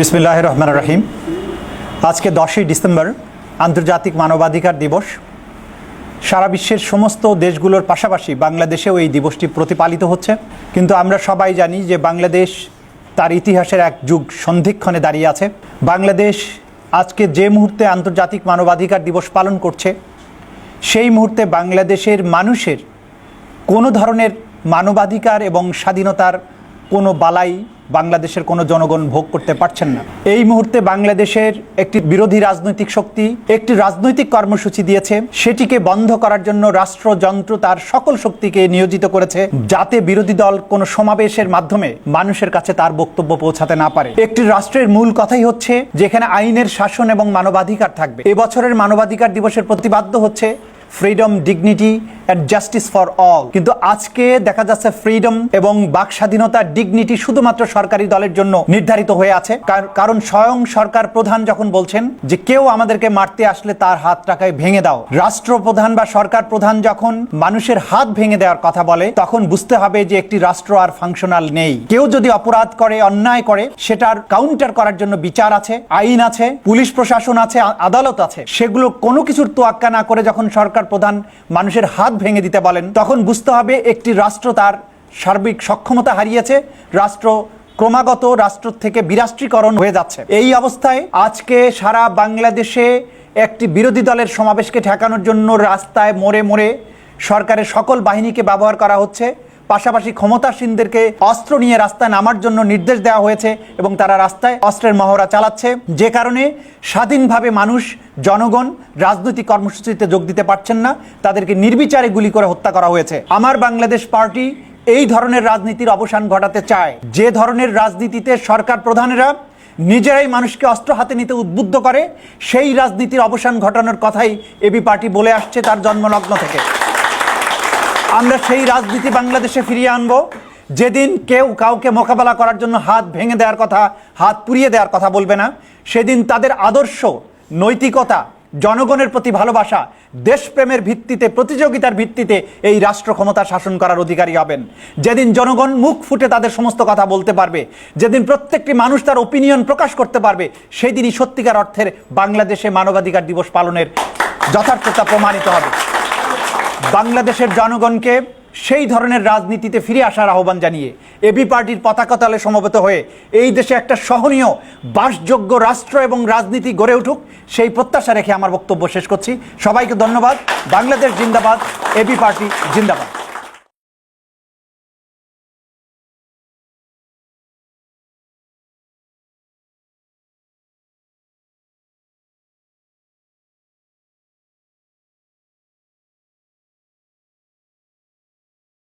বিসমিল্লাহ রহমান রাহিম। আজকে দশই ডিসেম্বর, আন্তর্জাতিক মানবাধিকার দিবস। সারা বিশ্বের সমস্ত দেশগুলোর পাশাপাশি বাংলাদেশেও এই দিবসটি প্রতিপালিত হচ্ছে। কিন্তু আমরা সবাই জানি যে বাংলাদেশ তার ইতিহাসের এক যুগ সন্ধিক্ষণে দাঁড়িয়ে আছে। বাংলাদেশ আজকে যে মুহূর্তে আন্তর্জাতিক মানবাধিকার দিবস পালন করছে, সেই মুহূর্তে বাংলাদেশের মানুষের কোনো ধরনের মানবাধিকার এবং স্বাধীনতার কোনো বালাই বাংলাদেশের কোনো জনগণ ভোগ করতে পারছেন না। এই মুহূর্তে বাংলাদেশের একটি বিরোধী রাজনৈতিক শক্তি একটি রাজনৈতিক কর্মসূচি দিয়েছে। সেটিকে বন্ধ করার জন্য রাষ্ট্রযন্ত্র তার সকল শক্তিকে নিয়োজিত করেছে যাতে বিরোধী দল কোনো সমাবেশের মাধ্যমে মানুষের কাছে তার বক্তব্য পৌঁছাতে না পারে। একটি রাষ্ট্রের মূল কথাই হচ্ছে যেখানে আইনের শাসন এবং মানবাধিকার থাকবে। এবছরের মানবাধিকার দিবসের প্রতিবাদ্য হচ্ছে freedom, dignity and justice for all কিন্তু আজকে দেখা যাচ্ছে ফ্রিডম এবং বাক স্বাধীনতা ডিগনিটি শুধুমাত্র সরকারি দলের জন্য নির্ধারিত হয়ে আছে। কারণ স্বয়ং সরকার প্রধান যখন বলছেন যে কেউ আমাদেরকে মারতে আসলে তার হাত টাকায় ভেঙে দাও, রাষ্ট্রপ্রধান বা সরকার প্রধান যখন মানুষের হাত ভেঙে দেওয়ার কথা বলে, তখন বুঝতে হবে যে একটি রাষ্ট্র আর ফাংশনাল নেই। কেউ যদি অপরাধ করে, অন্যায় করে, সেটার কাউন্টার করার জন্য বিচার আছে, আইন আছে, পুলিশ প্রশাসন আছে আদালত আছে। সেগুলো কোনো কিছুর তোয়াক্কা না করে যখন সরকার প্রধান মানুষের হাত ভেঙে দিতে বলেন। তখন বুঝতে হবে একটি রাষ্ট্র তার সার্বিক সক্ষমতা হারিয়েছে। রাষ্ট্র ক্রমাগত রাষ্ট্র থেকে বিরাষ্ট্রীকরণ হয়ে যাচ্ছে। এই অবস্থায় আজকে সারা বাংলাদেশে একটি বিরোধী দলের সমাবেশকে ঠেকানোর জন্য রাস্তায় মোড়ে মোড়ে সরকারের সকল বাহিনীকে ব্যবহার করা হচ্ছে। পাশাপাশি ক্ষমতাসীনদেরকে অস্ত্র নিয়ে রাস্তায় নামার জন্য নির্দেশ দেওয়া হয়েছে এবং তারা রাস্তায় অস্ত্রের মহড়া চালাচ্ছে। যে কারণে স্বাধীনভাবে মানুষ, জনগণ রাজনৈতিক কর্মসূচিতে যোগ দিতে পারছেন না। তাদেরকে নির্বিচারে গুলি করে হত্যা করা হয়েছে। আমার বাংলাদেশ পার্টি এই ধরনের রাজনীতির অবসান ঘটাতে চায়। যে ধরনের রাজনীতিতে সরকার প্রধানেরা নিজেরাই মানুষকে অস্ত্র হাতে নিতে উদ্বুদ্ধ করে, সেই রাজনীতির অবসান ঘটানোর কথাই এবি পার্টি বলে আসছে তার জন্মলগ্ন থেকে। আমরা সেই রাজনীতি বাংলাদেশে ফিরিয়ে আনব। যেদিন কেউ কাউকে মোকাবেলা করার জন্য হাত ভেঙে দেওয়ার কথা, হাত পুড়িয়ে দেওয়ার কথা বলবে না। সেদিন তাদের আদর্শ, নৈতিকতা, জনগণের প্রতি ভালোবাসা, দেশপ্রেমের ভিত্তিতে, প্রতিযোগিতার ভিত্তিতে এই রাষ্ট্র ক্ষমতা শাসন করার অধিকারী হবেন। যেদিন জনগণ মুখ ফুটে তাদের সমস্ত কথা বলতে পারবে, যেদিন প্রত্যেকটি মানুষ তার ওপিনিয়ন প্রকাশ করতে পারবে সেই দিনই সত্যিকার অর্থের বাংলাদেশে মানবাধিকার দিবস পালনের যথার্থতা প্রমাণিত হবে। বাংলাদেশের জনগণকে সেই ধরনের রাজনীতিতে ফিরে আসার আহ্বান জানিয়ে এবি পার্টির পতাকা তলে সমবেত হয়ে এই দেশে একটা সহনীয়, বাসযোগ্য রাষ্ট্র এবং রাজনীতি গড়ে উঠুক, সেই প্রত্যাশা রেখে আমার বক্তব্য শেষ করছি। সবাইকে ধন্যবাদ। বাংলাদেশ জিন্দাবাদ। এবি পার্টি জিন্দাবাদ।